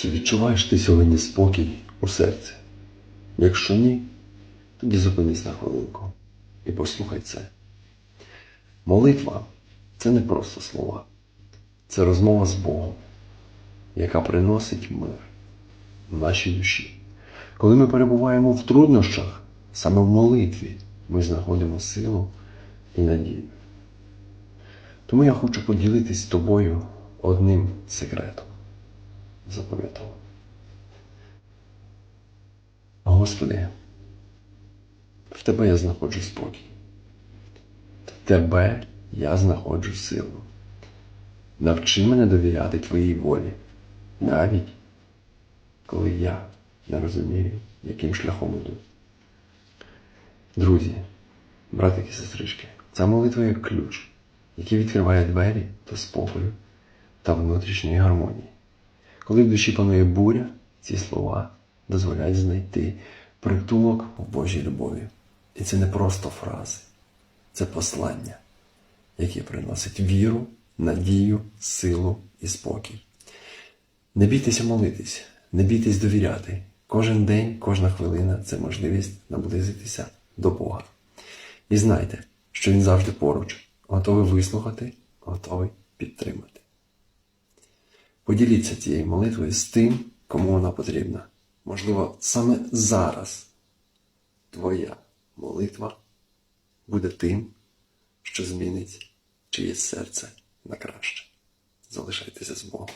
Чи відчуваєш ти сьогодні спокій у серці? Якщо ні, тоді зупинись на хвилинку і послухай це. Молитва це не просто слова, це розмова з Богом, яка приносить мир в нашій душі. Коли ми перебуваємо в труднощах, саме в молитві ми знаходимо силу і надію. Тому я хочу поділитись з тобою одним секретом. Запам'ятав. Господи, в Тебе я знаходжу спокій. В Тебе я знаходжу силу. Навчи мене довіряти Твоїй волі, навіть коли я не розумію, яким шляхом іду. Друзі, братики і сестрички, ця молитва як ключ, який відкриває двері до спокою та внутрішньої гармонії. Коли в душі панує буря, ці слова дозволяють знайти притулок в Божій любові. І це не просто фрази, це послання, яке приносить віру, надію, силу і спокій. Не бійтеся молитись, не бійтесь довіряти. Кожен день, кожна хвилина це можливість наблизитися до Бога. І знайте, що Він завжди поруч, готовий вислухати, готовий підтримати. Поділіться цією молитвою з тим, кому вона потрібна. Можливо, саме зараз твоя молитва буде тим, що змінить чиєсь серце на краще. Залишайтеся з Богом.